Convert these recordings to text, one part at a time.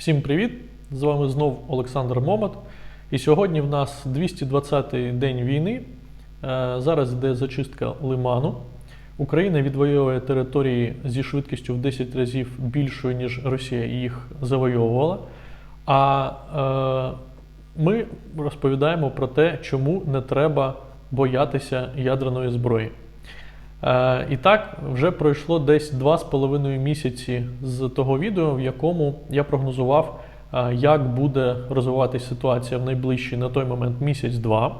Всім привіт! З вами знов Олександр Момат. І сьогодні в нас 220-й день війни. Е, Зараз йде зачистка лиману. Україна відвоює території зі швидкістю в 10 разів більшою, ніж Росія їх завойовувала. А е, ми розповідаємо про те, чому не треба боятися ядерної зброї. Е, і так, вже пройшло десь 2,5 місяці з того відео, в якому я прогнозував, е, як буде розвиватися ситуація в найближчий на той момент місяць-два.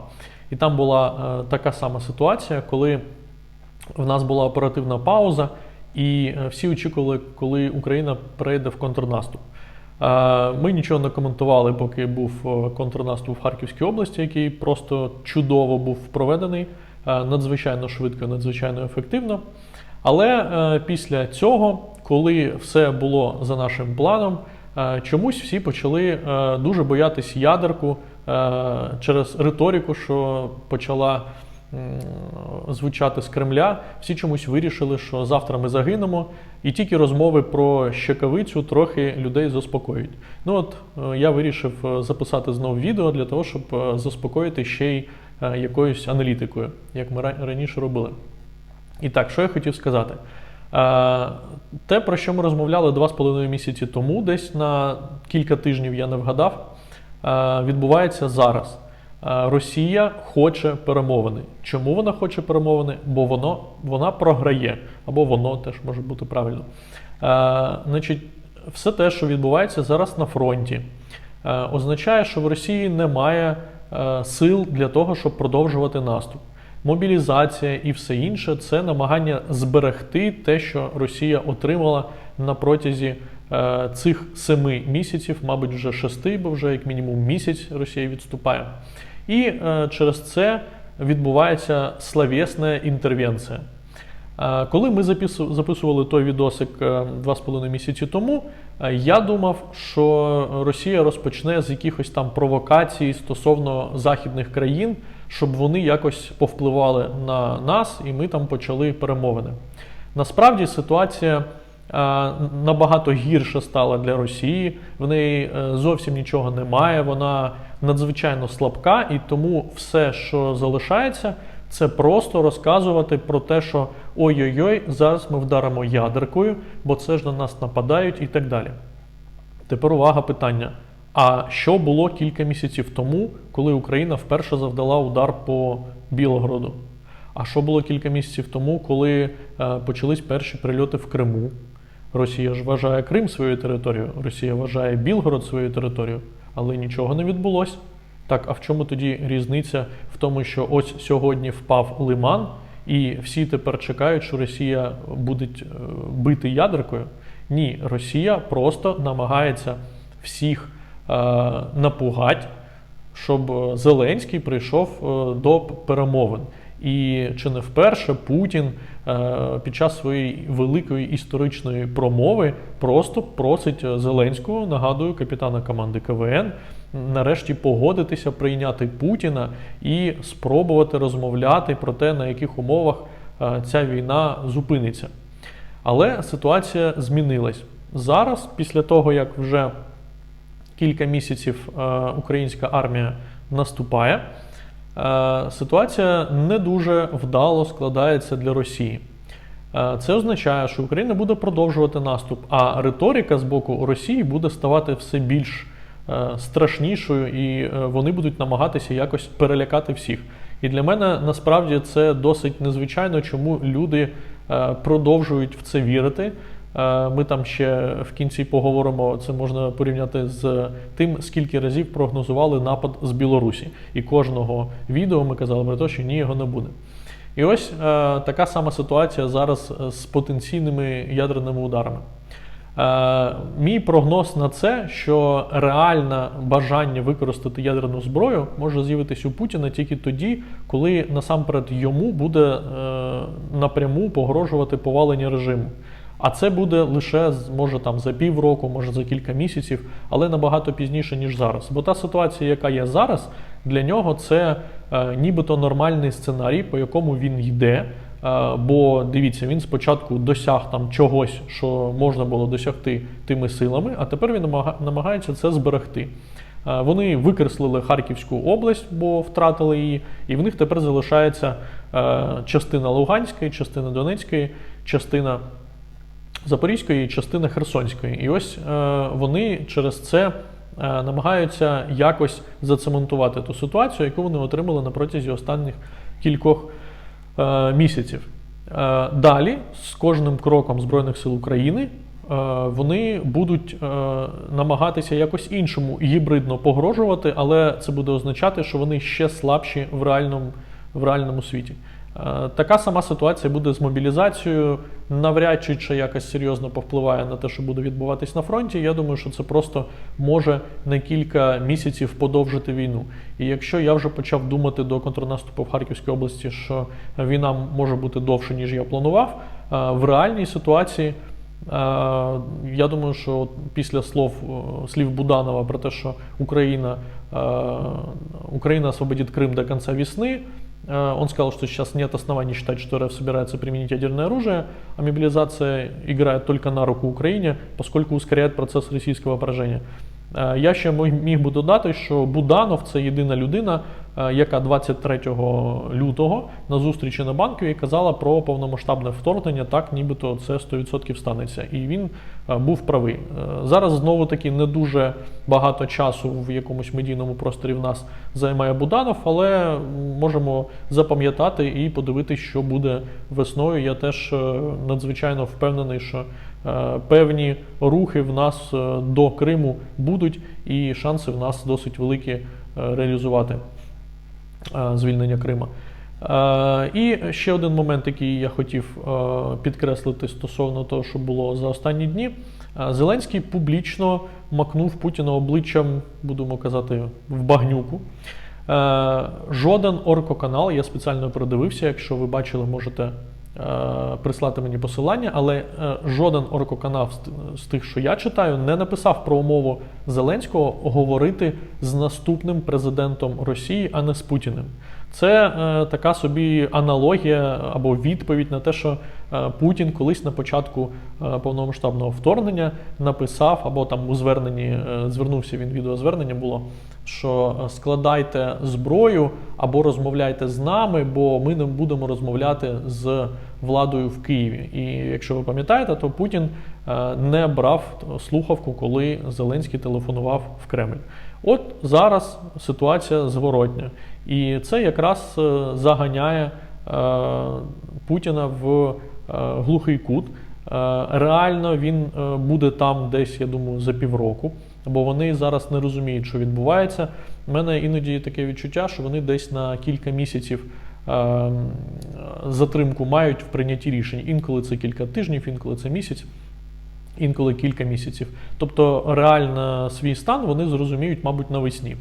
І там була е, така сама ситуація, коли в нас була оперативна пауза, і всі очікували, коли Україна перейде в контрнаступ. Ми нічого не коментували, поки був контрнаступ в Харківській області, який просто чудово був проведений, надзвичайно швидко, надзвичайно ефективно. Але е, після цього, коли все було за нашим планом, е, чомусь всі почали е, дуже боятись ядерку е, через риторику, що почала звучати з Кремля. Всі чомусь вирішили, що завтра ми загинемо, і тільки розмови про щекавицю трохи людей заспокоюють. Ну от е, я вирішив е, записати знову відео для того, щоб е, заспокоїти ще й е, якоюсь аналітикою, як ми раніше робили. І так, що я хотів сказати? Е, Те, про що ми розмовляли два з половиною місяці тому, десь на кілька тижнів я не вгадав, е, відбувається зараз. Е, Росія хоче перемовини. Чому вона хоче перемовини? Бо воно, вона програє, або воно теж може бути правильно. Е, Значить, все те, що відбувається зараз на фронті, е, означає, що в Росії немає е, сил для того, щоб продовжувати наступ. Мобілізація і все інше це намагання зберегти те, що Росія отримала на протязі е, цих семи місяців, мабуть, вже шести, бо вже як мінімум місяць Росія відступає. І е, через це відбувається словесна інтервенція. Е, Коли ми записували той відосик е, два з половиною місяці тому, е, я думав, що Росія розпочне з якихось там провокацій стосовно західних країн, щоб вони якось повпливали на нас, і ми там почали перемовини. Насправді ситуація е, набагато гірше стала для Росії. В неї е, зовсім нічого немає. Вона надзвичайно слабка, і тому все, що залишається, це просто розказувати про те, що ой-ой-ой, зараз ми вдаримо ядеркою, бо це ж на нас нападають і так далі. Тепер увага питання. А що було кілька місяців тому, коли Україна вперше завдала удар по Білогороду? А що було кілька місяців тому, коли е, почались перші прильоти в Криму? Росія ж вважає Крим своєю територією, Росія вважає Білгород своєю територією, але нічого не відбулось. Так, а в чому тоді різниця в тому, що ось сьогодні впав лиман, і всі тепер чекають, що Росія буде е, бити ядеркою? Ні, Росія просто намагається всіх е, напугати, щоб е, Зеленський прийшов е, до перемовин. І чи не вперше Путін е, під час своєї великої історичної промови просто просить Зеленського, нагадую, капітана команди КВН, нарешті погодитися прийняти Путіна і спробувати розмовляти про те, на яких умовах е, ця війна зупиниться. Але ситуація змінилась зараз, після того як вже кілька місяців е, українська армія наступає, ситуація не дуже вдало складається для Росії. Е, Це означає, що Україна буде продовжувати наступ, а риторика з боку Росії буде ставати все більш е, страшнішою, і е, вони будуть намагатися якось перелякати всіх. І для мене насправді це досить незвичайно, чому люди е, продовжують в це вірити. Е, Ми там ще в кінці поговоримо. Це можна порівняти з тим, скільки разів прогнозували напад з Білорусі. І кожного відео ми казали про те, що ні, його не буде. І ось е, така сама ситуація зараз е, з потенційними ядерними ударами. Е, мій прогноз на це, що реальне бажання використати ядерну зброю може з'явитись у Путіна тільки тоді, коли насамперед йому буде е, напряму погрожувати повалення режиму. А це буде лише може там за півроку, може за кілька місяців, але набагато пізніше, ніж зараз. Бо та ситуація, яка є зараз, для нього це е, нібито нормальний сценарій, по якому він йде. Е, Бо дивіться, він спочатку досяг там чогось, що можна було досягти тими силами, а тепер він намагається це зберегти. Е, Вони викреслили Харківську область, бо втратили її, і в них тепер залишається е, частина Луганської, частина Донецької, частина Запорізької і частина Херсонської. І ось е, вони через це е, намагаються якось зацементувати ту ситуацію, яку вони отримали на протязі останніх кількох е, місяців. Далі, з кожним кроком Збройних сил України, вони будуть намагатися якось іншому гібридно погрожувати, але це буде означати, що вони ще слабші в реальному, в реальному світі. Е, Така сама ситуація буде з мобілізацією. Навряд чи це якось серйозно повпливає на те, що буде відбуватись на фронті. Я думаю, що це просто може на кілька місяців подовжити війну. І якщо я вже почав думати до контрнаступу в Харківській області, що війна може бути довше, ніж я планував, е, в реальній ситуації. е, Я думаю, що от після слов е, слів Буданова про те, що Україна, е, Украина освободит Крым до конца весны, э, он сказал, что сейчас нет оснований считать, что РФ собирается применить ядерное оружие, а мобилизация играет только на руку Украине, поскольку ускоряет процесс российского пораження. Е, Я ще міг би додати, що Буданов це єдина людина, е, яка 23 лютого на зустрічі на Банковій казала про повномасштабне вторгнення, так нібито це 100% станеться. І він е, був правий. Зараз знову таки не дуже багато часу в якомусь медійному просторі в нас займає Буданов, але можемо запам'ятати і подивитися, що буде весною. Я теж надзвичайно впевнений, що певні рухи в нас е, до Криму будуть, і шанси в нас досить великі е, реалізувати е, звільнення Крима. Е, І ще один момент, який я хотів е, підкреслити стосовно того, що було за останні дні. Е, Зеленський публічно макнув Путіна обличчям, будемо казати, в багнюку. Е, Жоден оркоканал, я спеціально передивився, якщо ви бачили, можете е, прислати мені посилання, але е, жоден оркоканал з тих, що я читаю, не написав про умову Зеленського говорити з наступним президентом Росії, а не з Путіним. Це е, така собі аналогія або відповідь на те, що е, Путін колись на початку е, повномасштабного вторгнення написав, або там у зверненні е, звернувся він відеозвернення було, що е, складайте зброю або розмовляйте з нами, бо ми не будемо розмовляти з владою в Києві. І якщо ви пам'ятаєте, то Путін не брав слухавку, коли Зеленський телефонував в Кремль. От зараз ситуація зворотня. І це якраз е, заганяє е, Путіна в е, глухий кут. Е, Реально він е, буде там десь, я думаю, за півроку, бо вони зараз не розуміють, що відбувається. У мене іноді таке відчуття, що вони десь на кілька місяців е, затримку мають в прийнятті рішень. Інколи це кілька тижнів, інколи це місяць. Інколи кілька місяців. Тобто реально свій стан вони зрозуміють, мабуть, навесні,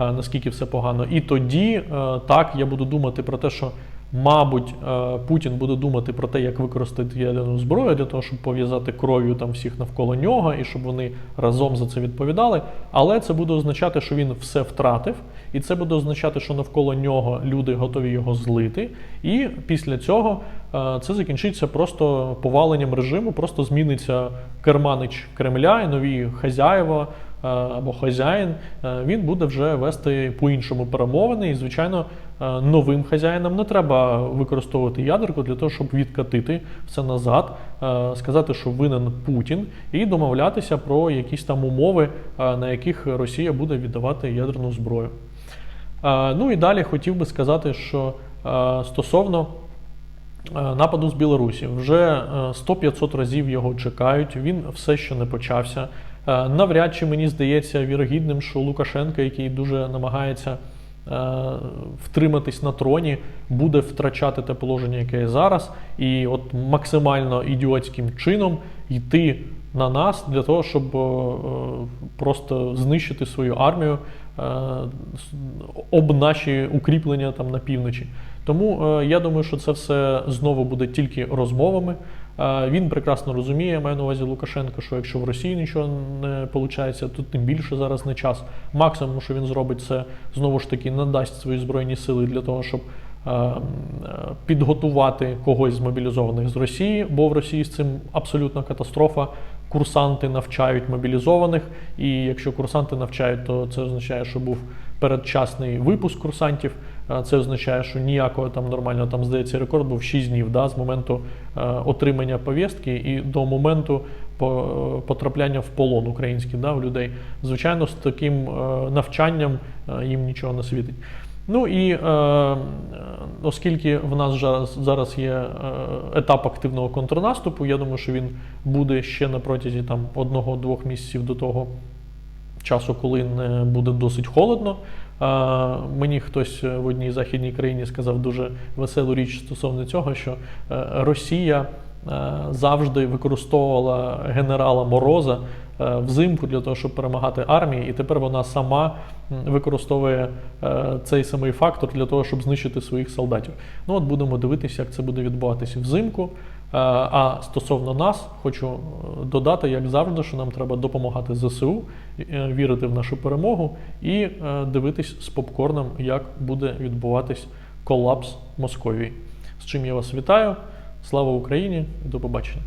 е, наскільки все погано. І тоді е, так я буду думати про те, що, мабуть, е, Путін буде думати про те, як використати ядерну зброю для того, щоб пов'язати кров'ю там всіх навколо нього і щоб вони разом за це відповідали. Але це буде означати, що він все втратив, і це буде означати, що навколо нього люди готові його злити. І після цього е, це закінчиться просто поваленням режиму, просто зміниться керманич Кремля і нові хазяєва е, або хазяїн. е, Він буде вже вести по-іншому перемовини. І, звичайно, новим хазяїнам не треба використовувати ядерку для того, щоб відкатити все назад, сказати, що винен Путін, і домовлятися про якісь там умови, на яких Росія буде віддавати ядерну зброю. Е, Ну і далі хотів би сказати, що е, стосовно е, нападу з Білорусі, вже е, 100-500 разів його чекають. Він все ще не почався. Навряд чи мені здається вірогідним, що Лукашенко, який дуже намагається втриматись на троні, буде втрачати те положення, яке є зараз, і от максимально ідіотським чином йти на нас для того, щоб просто знищити свою армію об наші укріплення там на півночі. Тому е, я думаю, що це все знову буде тільки розмовами. Е, Він прекрасно розуміє, маю на увазі Лукашенко, що якщо в Росії нічого не виходить, то тим більше зараз не час. Максимум, що він зробить, це знову ж таки надасть свої збройні сили для того, щоб е, е, підготувати когось з мобілізованих з Росії, бо в Росії з цим абсолютно катастрофа. Курсанти навчають мобілізованих, і якщо курсанти навчають, то це означає, що був передчасний випуск курсантів. Е, Це означає, що ніякого там нормального, там здається, рекорд був 6 днів да, з моменту е, отримання повістки і до моменту по- е, потрапляння в полон український да, в людей. Звичайно, з таким е, навчанням е, їм нічого не світить. Ну і е, е, оскільки в нас зараз, є е, етап активного контрнаступу, я думаю, що він буде ще на протязі там одного-двох місяців до того часу, коли не буде досить холодно. Е, Мені хтось в одній західній країні сказав дуже веселу річ стосовно цього, що Росія завжди використовувала генерала Мороза е, взимку для того, щоб перемагати армії, і тепер вона сама використовує е, цей самий фактор для того, щоб знищити своїх солдатів. Ну от будемо дивитися, як це буде відбуватися взимку. Е, А стосовно нас, хочу е, додати, як завжди, що нам треба допомагати ЗСУ, е, вірити в нашу перемогу і е, дивитись з попкорном, як буде відбуватись колапс Московії. З чим я вас вітаю. Слава Україні і до побачення.